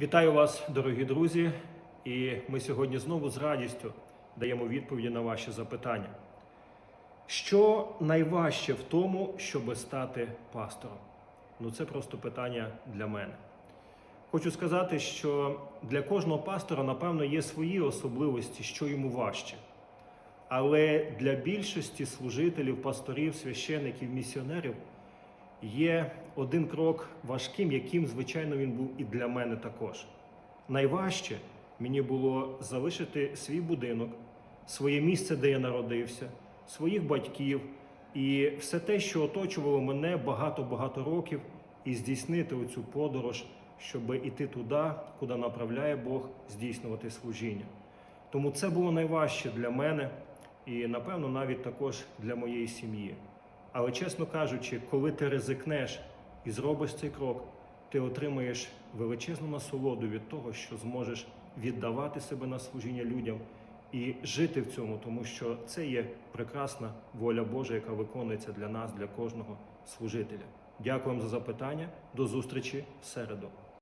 Вітаю вас, дорогі друзі, і ми сьогодні знову з радістю даємо відповіді на ваші запитання. Що найважче в тому, щоб стати пастором? Ну, це просто питання для мене. Хочу сказати, що для кожного пастора, напевно, є свої особливості, що йому важче. Але для більшості служителів, пасторів, священиків, місіонерів є один крок важким, яким, звичайно, він був і для мене також. Найважче мені було залишити свій будинок, своє місце, де я народився, своїх батьків і все те, що оточувало мене багато-багато років, і здійснити оцю подорож, щоб іти туди, куди направляє Бог, здійснювати служіння. Тому це було найважче для мене і, напевно, навіть також для моєї сім'ї. Але, чесно кажучи, коли ти ризикнеш і зробиш цей крок, ти отримаєш величезну насолоду від того, що зможеш віддавати себе на служіння людям і жити в цьому, тому що це є прекрасна воля Божа, яка виконується для нас, для кожного служителя. Дякуємо за запитання. До зустрічі в середу.